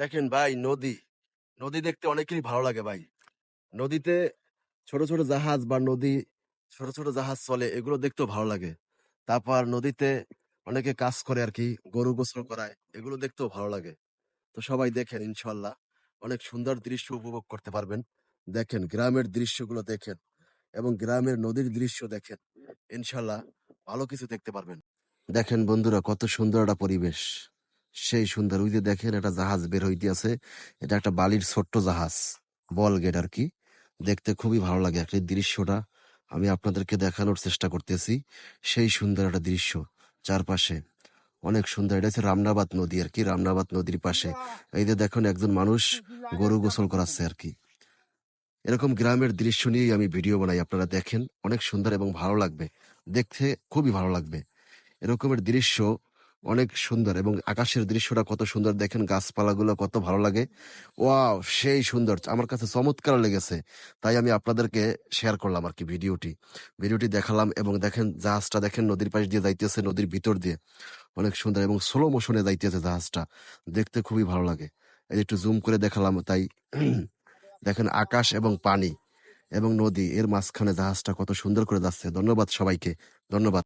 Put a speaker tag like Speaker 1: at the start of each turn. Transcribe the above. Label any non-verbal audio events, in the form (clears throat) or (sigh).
Speaker 1: দেখেন ভাই, নদী নদী দেখতে অনেকেরই ভালো লাগে ভাই। নদীতে ছোট ছোট জাহাজ বা নদী ছোট ছোট জাহাজ চলে, এগুলো দেখতেও ভালো লাগে। তারপর নদীতে অনেকে কাজ করে আর কি গরু গোসল করায়, এগুলো দেখতেও ভালো লাগে। তো সবাই দেখেন ইনশাল্লাহ, অনেক সুন্দর দৃশ্য উপভোগ করতে পারবেন। দেখেন গ্রামের দৃশ্যগুলো দেখেন এবং গ্রামের নদীর দৃশ্য দেখেন, ইনশাল্লাহ ভালো কিছু দেখতে পারবেন। দেখেন বন্ধুরা, কত সুন্দর একটা পরিবেশ। সেই সুন্দর, ওই যে দেখেন একটা জাহাজ বের হইতে আছে এটা একটা বালির ছোট্ট জাহাজ, বল গেট আর কি। দেখতে খুবই ভালো লাগে একটা দৃশ্যটা। আমি আপনাদেরকে দেখানোর চেষ্টা করতেছি, সেই সুন্দর একটা দৃশ্য চারপাশে। অনেক সুন্দর, এটা হচ্ছে রামনাবাদ নদী আর কি, রামনাবাদ নদীর পাশে। এই যে দেখুন একজন মানুষ গরু গোসল করাচ্ছে আর কি। এরকম গ্রামের দৃশ্য নিয়েই আমি ভিডিও বানাই, আপনারা দেখেন, অনেক সুন্দর এবং ভালো লাগবে, দেখতে খুবই ভালো লাগবে। এরকমের দৃশ্য অনেক সুন্দর এবং আকাশের দৃশ্যটা কত সুন্দর দেখেন, গাছপালাগুলো কত ভালো লাগে। ওয়াও, সেই সুন্দর। আমার কাছে চমৎকার লেগেছে। তাই আমি আপনাদেরকে শেয়ার করলাম আর কি ভিডিওটি। ভিডিওটি দেখালাম এবং দেখেন জাহাজটা দেখেন নদীর পাশ দিয়ে যাইতেছে, নদীর ভিতর দিয়ে। অনেক সুন্দর এবং স্লো মোশনে যাইতেছে জাহাজটা। দেখতে খুবই ভালো লাগে। এই যে একটু জুম করে দেখালাম, তাই (clears throat) দেখেন আকাশ এবং পানি এবং নদী, এর মাঝখানে জাহাজটা কত সুন্দর করে যাচ্ছে। ধন্যবাদ সবাইকে। ধন্যবাদ।